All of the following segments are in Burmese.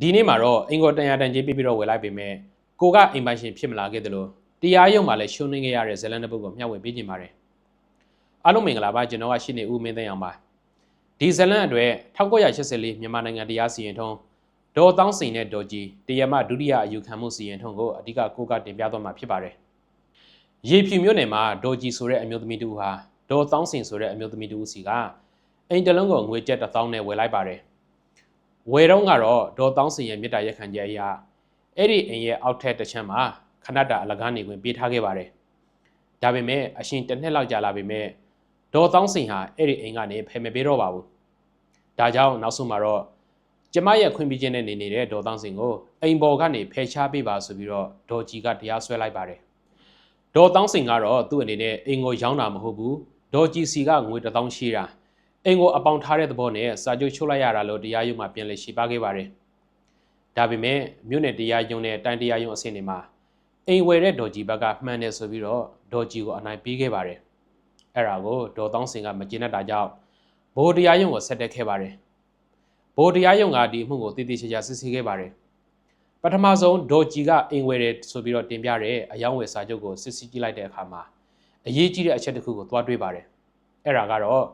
ဒီနေ့မှာတော့အင်္ဂေါတန်ရာတန်ကြီးပြပြီးတော့ဝယ်လိုက်ပေမဲ့ကိုကအိမ်ပိုင်ရှင်ဖြစ်မလာခဲ့သလိုတရားရုံးမှာလည်းရှုံးနေခဲ့ရတဲ့ဇလန်တစ်ပုဒ်ကိုမျှဝေပေးခြင်းပါတယ်အားလုံးမင်္ဂလာပါကျွန်တော်ကရှင်းနေဦးမင်းသိန်းအောင်ပါဒီဇလန်အတွက်1984မြန်မာနိုင်ငံတရားစီရင်ထုံးဒေါ်တောင်းစိန်နဲ့ဒေါ်ကြီးတရားမဒုတိယအယူခံမှုစီရင်ထုံးကိုအဓိကကိုကတင်ပြသွားမှာဖြစ်ပါတယ်ရေဖြူမြို့နယ်မှာဒေါ်ကြီးဆိုတဲ့အမျိုးသမီးတူဟာဒေါ်တောင်းစိန်ဆိုတဲ့အမျိုးသမီးတူစီကအိမ်တလုံးကိုငွေကျပ်1000နဲ့ဝယ်လိုက်ပါတယ် ဝယ်တော့ကတော့ဒေါ်တောင်းစင်ရဲ့မြစ်တာရက်ခံချက်အရာအဲ့ဒီအိမ်ရဲ့အောက်ထက်တစ်ချမ်းမှာခဏတာအလကားနေခွင့်ပေးထားခဲ့ပါတယ်။ဒါပေမဲ့အရှင်တစ်နှစ်လောက်ကြာလာပေမဲ့ဒေါ်တောင်းစင်ဟာအဲ့ဒီအိမ်ကနေဖယ်မပေးတော့ပါဘူး။ဒါကြောင့်နောက်ဆုံးမှာတော့ကျမရဲ့ခွင့်ပြုချက်နဲ့နေနေတဲ့ဒေါ်တောင်းစင်ကိုအိမ်ပေါ်ကနေဖယ်ရှားပေးပါဆိုပြီးတော့ဒေါ်ကြီးကတရားစွဲလိုက်ပါတယ်။ဒေါ်တောင်းစင်ကတော့သူ့အနေနဲ့အိမ်ကိုရောင်းတာမဟုတ်ဘူး။ဒေါ်ကြီးစီကငွေတစ်သောင်းရှိတာ။ အိမ်ကိုအပေါင်ထားတဲ့သဘောနဲ့စာချုပ်ချုပ်လိုက်ရတာလို့တရားရုံးမှာပြန်လည်ရှင်းပခဲ့ပါတယ်။ဒါပေမဲ့မြို့နယ်တရားရုံးနဲ့တိုင်းတရားရုံးအဆင့်တွေမှာအိမ်ဝယ်တဲ့ဒေါ်ကြီးဘက်ကမှန်တယ်ဆိုပြီးတော့ဒေါ်ကြီးကိုအနိုင်ပေးခဲ့ပါတယ်။အဲ့ဒါကိုဒေါ်တောင်းစင်ကမကျေနပ်တာကြောင့်ဘိုးတရားရုံးကိုဆက်တက်ခဲ့ပါတယ်။ဘိုးတရားရုံးကဒီအမှုကိုတည်တည်ချာချာစစ်ဆေးခဲ့ပါတယ်။ပထမဆုံးဒေါ်ကြီးကအိမ်ဝယ်တယ်ဆိုပြီးတော့တင်ပြတဲ့အယောင်းဝယ်စာချုပ်ကိုစစ်ဆေးကြည့်လိုက်တဲ့အခါမှာအရေးကြီးတဲ့အချက်တစ်ခုကိုသွားတွေ့ပါတယ်။အဲ့ဒါကတော့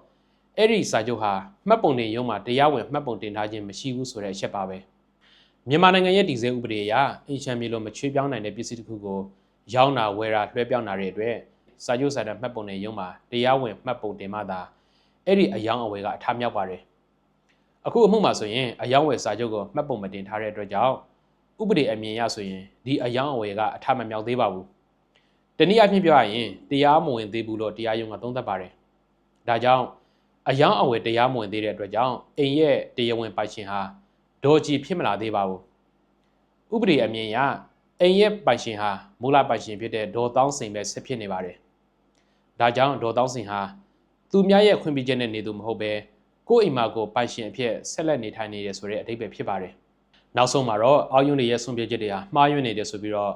အဲ့ဒီစာချုပ်ဟာမှတ်ပုံတင်ရုံးမှာတရားဝင်မှတ်ပုံတင်ထားခြင်းမရှိဘူးဆိုတဲ့အချက်ပါပဲမြန်မာနိုင်ငံရဲ့တည်ဆဲဥပဒေအရအင်ချန်မြေလိုမချွေးပြောင်းနိုင်တဲ့ပစ္စည်းတစ်ခုကိုရောင်းတာဝယ်တာလွှဲပြောင်းတာတွေအတွက်စာချုပ်စာတမ်းမှတ်ပုံတင်ရုံးမှာတရားဝင်မှတ်ပုံတင်မှသာအဲ့ဒီအယောင်းအဝယ်ကအထားမြောက်ပါတယ်အခုအမှုမှာဆိုရင်အယောင်းဝယ်စာချုပ်ကိုမှတ်ပုံမတင်ထားတဲ့အတွက်ကြောင့်ဥပဒေအမြင်အရဆိုရင်ဒီအယောင်းအဝယ်ကအထားမမြောက်သေးပါဘူးတနည်းအားဖြင့်ပြောရရင်တရားမဝင်သေးဘူးလို့တရားရုံးကသုံးသပ်ပါတယ်ဒါကြောင့် အယောင်အဝယ်တရားမဝင်သေးတဲ့အတွက်ကြောင့်အိမ်ရဲ့တရားဝင်ပိုင်ရှင်ဟာဒေါ်ကြီးဖြစ်မလာသေးပါဘူးဥပဒေအမြင်အရအိမ်ရဲ့ပိုင်ရှင်ဟာမူလပိုင်ရှင်ဖြစ်တဲ့ဒေါ်တောင်းစိန်ပဲဆက်ဖြစ်နေပါတယ်ဒါကြောင့်ဒေါ်တောင်းစိန်ဟာသူများရဲ့ခွင့်ပြုချက်နဲ့နေသူမဟုတ်ပဲကိုယ့်အိမ်မှာကိုယ်ပိုင်ရှင်အဖြစ်ဆက်လက်နေထိုင်နေတယ်ဆိုတဲ့အဓိပ္ပာယ်ဖြစ်ပါတယ်နောက်ဆုံးမှာတော့အောက်ယွန်းတွေရဲ့ဆုံးဖြတ်ချက်တွေဟာမှားယွင်းနေတယ်ဆိုပြီးတော့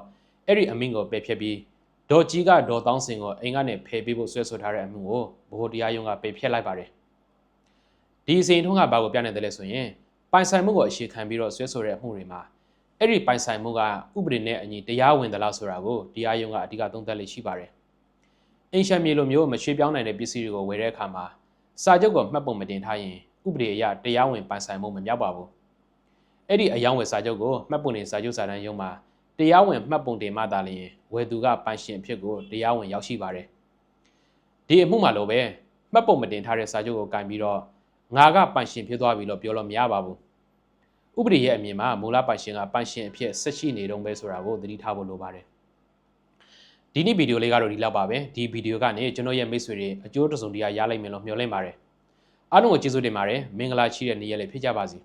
အဲ့ဒီအမိန့်ကိုပယ်ဖျက်ပြီးဒေါ်ကြီးကဒေါ်တောင်းစင်ကိုအိမ်ကနေဖယ်ပေးဖို့ဆွဲဆိုထားတဲ့အမှုကိုဘိုးတရားရုံးကပယ်ဖျက်လိုက်ပါတယ် ဒီအစဉ်ထုံးကဘာကိုပြနေတယ်လဲဆိုရင်ပိုင်ဆိုင်မှုကိုအခြေခံပြီးတော့ဆွဲဆိုတဲ့အမှုတွေမှာအဲ့ဒီပိုင်ဆိုင်မှုကဥပဒေနဲ့အညီတရားဝင်သလားဆိုတာကိုတရားရုံးကအဓိကသုံးသပ်လေးရှိပါတယ်။အင်ရှန်မြေလိုမျိုးမရွှေ့ပြောင်းနိုင်တဲ့ပစ္စည်းတွေကိုဝယ်တဲ့အခါမှာစာချုပ်ကိုမှတ်ပုံမတင်ထားရင်ဥပဒေအရတရားဝင်ပိုင်ဆိုင်မှုမမြောက်ပါဘူး။အဲ့ဒီအယောင်းဝယ်စာချုပ်ကိုမှတ်ပုံတင်စာချုပ်စာတမ်းရုံးမှာတရားဝင်မှတ်ပုံတင်မှသာလျှင်ဝယ်သူကပိုင်ရှင်အဖြစ်ကိုတရားဝင်ရောက်ရှိပါတယ်။ဒီအမှုမှာလိုပဲမှတ်ပုံမတင်ထားတဲ့စာချုပ်ကိုကင်ပြီးတော့ ငါကပိုင်ရှင်ဖြစ်သွားပြီလို့ပြောလို့မရပါဘူးဥပဒေရဲ့အမြင်မှာမူလပိုင်ရှင်ကပိုင်ရှင်အဖြစ်ဆက်ရှိနေတုံးပဲဆိုတာကိုသတိထားဖို့လိုပါတယ်ဒီနေ့ဗီဒီယိုလေးကတော့ဒီလောက်ပါပဲဒီဗီဒီယိုကနေကျွန်တော်ရဲ့မိတ်ဆွေတွေအကျိုးတစုံတရာရလိုက်မယ်လို့မျှော်လင့်ပါတယ်အားလုံးကိုကျေးဇူးတင်ပါတယ်မင်္ဂလာရှိတဲ့နေ့ရက်လေးဖြစ်ကြပါစေ